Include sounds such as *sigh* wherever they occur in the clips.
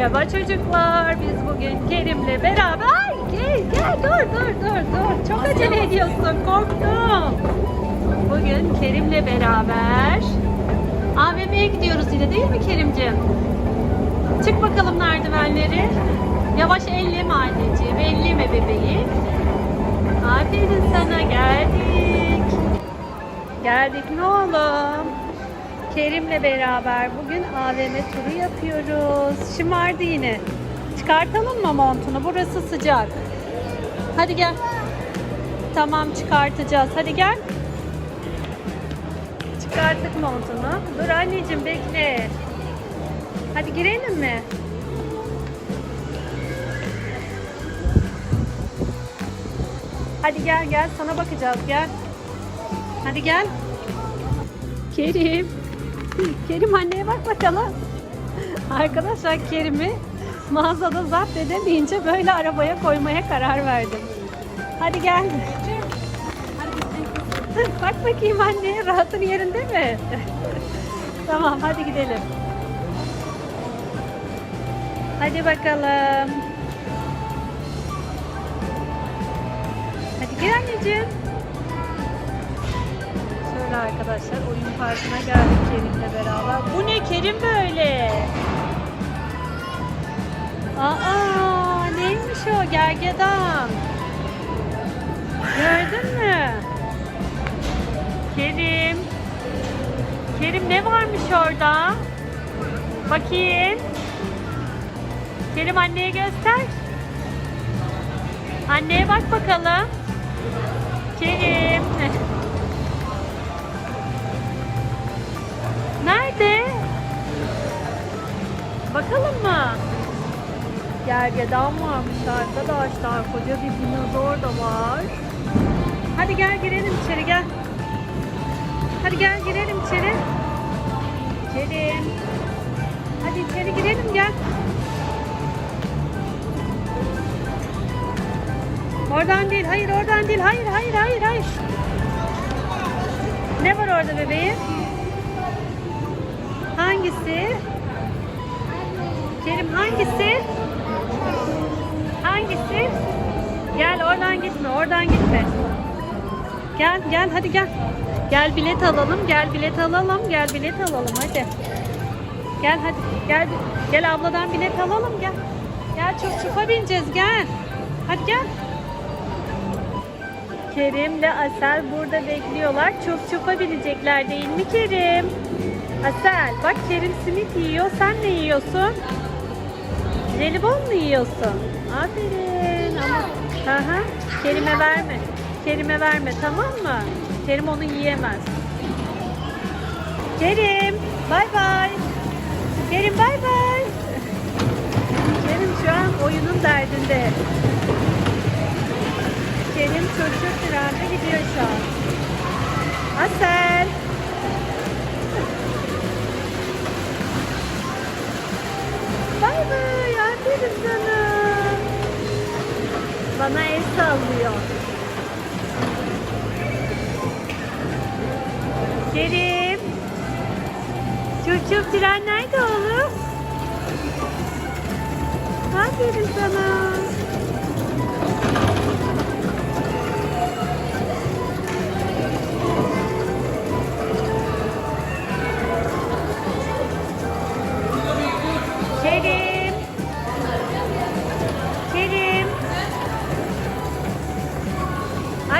Merhaba çocuklar. Biz bugün Kerim'le beraber... Ay gel gel dur dur dur dur. Çok acele ediyorsun. Korktum. Bugün Kerim'le beraber AVM'ye gidiyoruz yine değil mi Kerim'ciğim? Çık bakalım merdivenleri. Yavaş elleme anneciğim. Elleme bebeği. Aferin sana geldik. Geldik ne oğlum? Kerim'le beraber bugün AVM turu yapıyoruz. Şımardı yine. Çıkartalım mı montunu? Burası sıcak. Hadi gel. Tamam çıkartacağız. Hadi gel. Çıkarttık montunu. Dur anneciğim bekle. Hadi girelim mi? Hadi gel gel sana bakacağız gel. Hadi gel. Kerim. Kerim anneye bak bakalım. Arkadaşlar Kerim'i mağazada zapt edemeyince böyle arabaya koymaya karar verdim. Hadi gel. bak bakayım anneye rahatın yerinde mi? tamam hadi gidelim. Hadi bakalım. Hadi gel anneciğim. Şöyle arkadaşlar oyun parkına geldik Kerim'le beraber. Bu ne Kerim böyle? Aa neymiş o gergedan? Gördün mü? Kerim. Kerim ne varmış orada? Bakayım. Kerim anneye göster. Anneye bak bakalım. Kerim. *laughs* Gergedan varmış arkadaşlar. Koca bir dinozor da var. Hadi gel girelim içeri gel. Hadi gel girelim içeri. Kerim. Hadi içeri girelim gel. Oradan değil, hayır oradan değil, hayır, hayır, hayır, hayır. Ne var orada bebeğim? Hangisi? Kerim? Hangisi? Oradan gitme. Gel, gel, hadi gel. Gel bilet alalım, gel bilet alalım, gel bilet alalım hadi. Gel hadi, gel, gel abladan bilet alalım gel. Gel çok çufa bineceğiz gel. Hadi gel. Kerim'le Asel burada bekliyorlar. Çok çupa binecekler değil mi Kerim? Asel bak Kerim simit yiyor. Sen ne yiyorsun? Jelibon mu yiyorsun? Aferin ama. Hı hı. Kerim'e verme. Kerim'e verme tamam mı? Kerim onu yiyemez. Kerim bay bay. Kerim bay bay. Kerim şu an oyunun derdinde. Kerim çocuk trende gidiyor şu an. Asel. Bana el sallıyor. Kerim. Çocuk tren nerede oğlum? Aferin sana.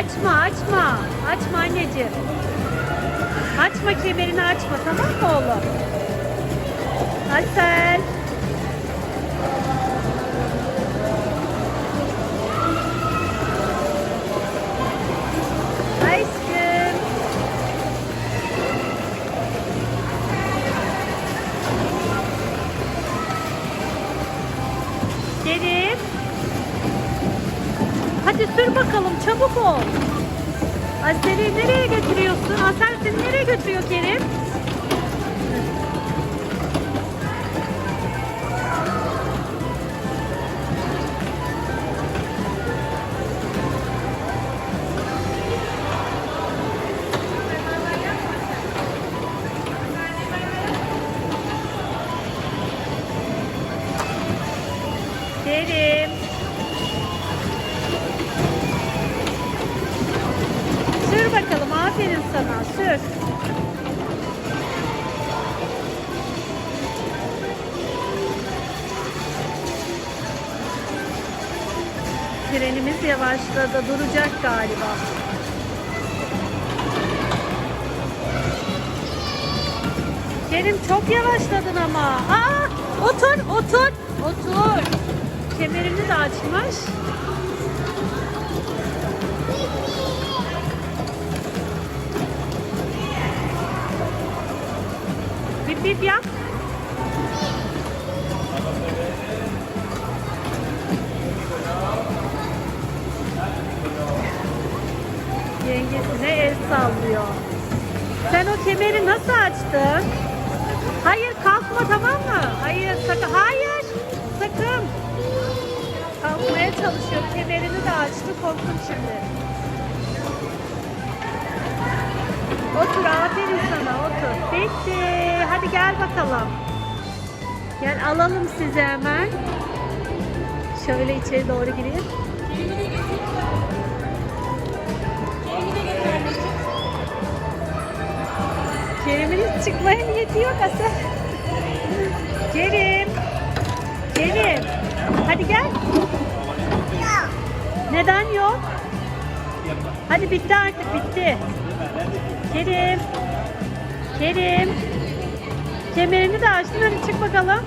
Açma açma. Açma anneciğim. Açma kemerini açma tamam mı oğlum? Asel. Hadi sür bakalım çabuk ol. Asel'i nereye götürüyorsun? Asel seni nereye götürüyor Kerim? Sür. Trenimiz yavaşladı. Duracak galiba. Kerim çok yavaşladın ama. Aa, otur, otur, otur. Kemerini de açmış. Bip yap. Yengesine el sallıyor. Sen o kemeri nasıl açtın? Hayır kalkma tamam mı? Hayır sakın. Hayır sakın. Kalkmaya çalışıyor. Kemerini de açtı. Korktum şimdi. Otur aferin sana otur. Bitti. Hadi gel bakalım. Gel alalım sizi hemen. Şöyle içeri doğru gireyim. Kerim'in çıkmaya niyeti yok Asel. Kerim. Kerim. Hadi gel. Neden yok? Hadi bitti artık bitti. Kerim. Kerim. Kemerini de açtın hadi çık bakalım.